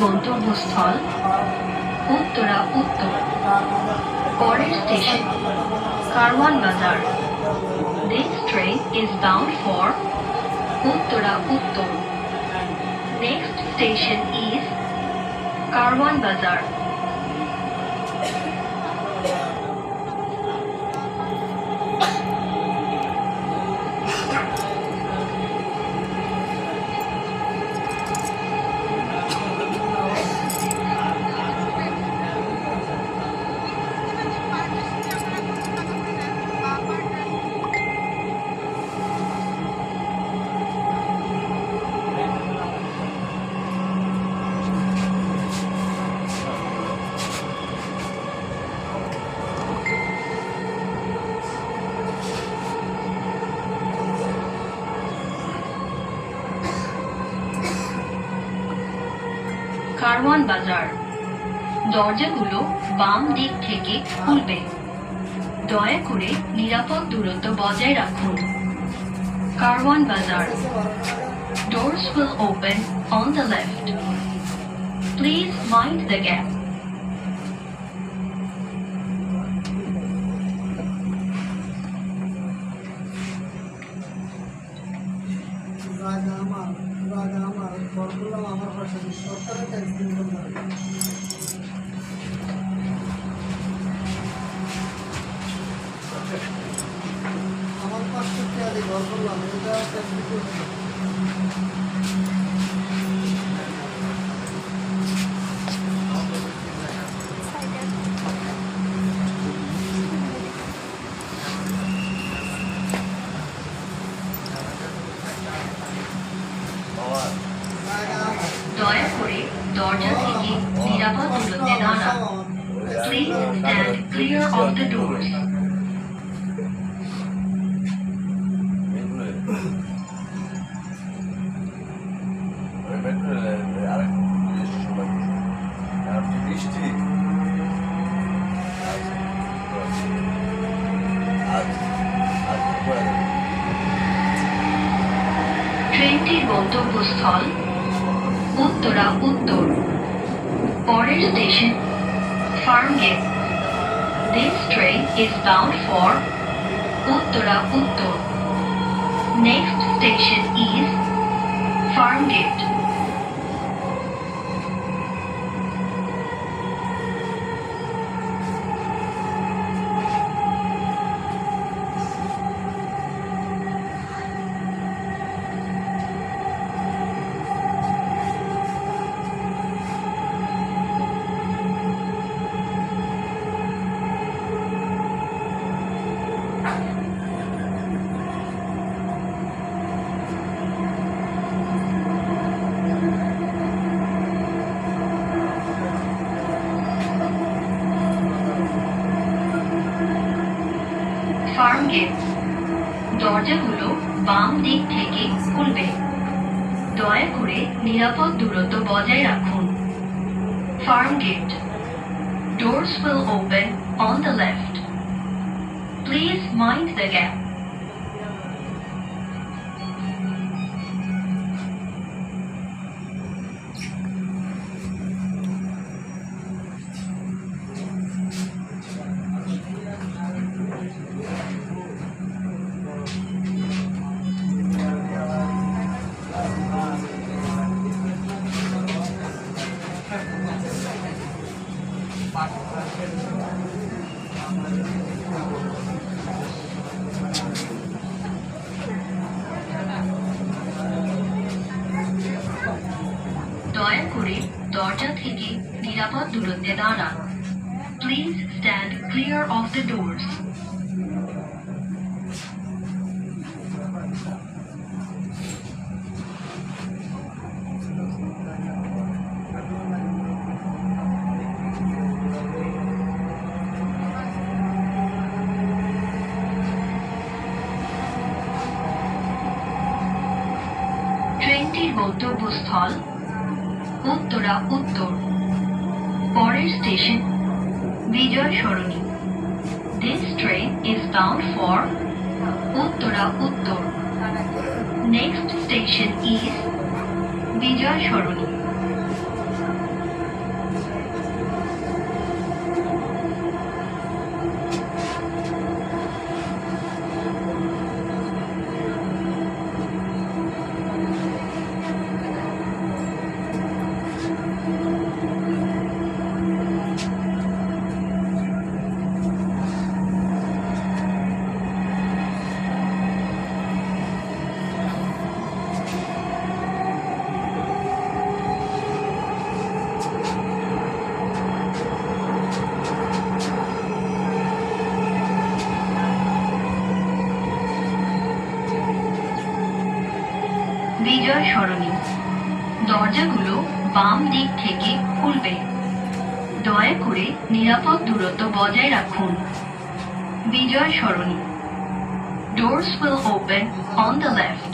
গন্তব্যস্থল উত্তরা উত্তর। পরের স্টেশন, কারওয়ান বাজার। This train is bound for Uttara Uttar. Next station is Karwan বাজার। কারওয়ান বাজার। দরজাগুলো বাম দিক থেকে খুলবে। দয়া করে নিরাপদ দূরত্ব বজায় রাখুন। কারওয়ান বাজার। Open on the left. Please mind the gap. রাজা আমার রাজা আমার পাশে সরকারের ট্যাক্স আমার পাঁচশো টাকা দিয়ে ঘর করলাম এটা tax Stand clear of the doors. ট্রেনটির গন্তব্যস্থল উত্তরা উত্তর পরের station Farmgate This train is bound for Uttara Uttur. Next station is Farmgate. দরজাগুলো বাম দিক থেকে খুলবে দয়া করে নিরাপদ দূরত্ব বজায় রাখুন। Farmgate doors will open on the left please mind the gap নিরাপদ দূরত্বে দাঁড়ান please stand clear of the doors গন্তব্যস্থল উত্তরা উত্তর পরের station Bijoy Sarani This train is bound for Uttara Uttar Next station is বিজয় সরণি বিজয় সরণি দরজাগুলো বাম দিক থেকে খুলবে দয়া করে নিরাপদ দূরত্ব বজায় রাখুন বিজয় সরণি Doors will open on the left.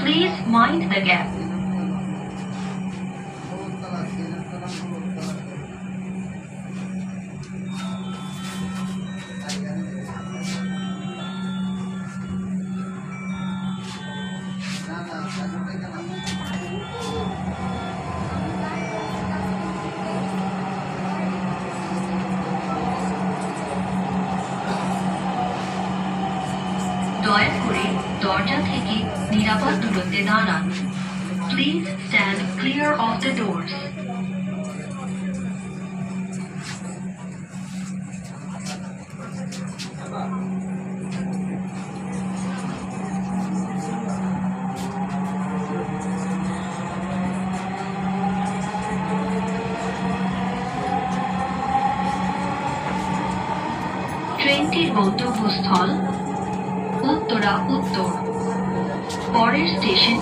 Please mind the gap. দরজা থেকে নিরাপদ দূরত্বে দাঁড়ান। Please stand clear of the doors ট্রেনটির গন্তব্যস্থল উত্তরা উত্তর। পরের স্টেশন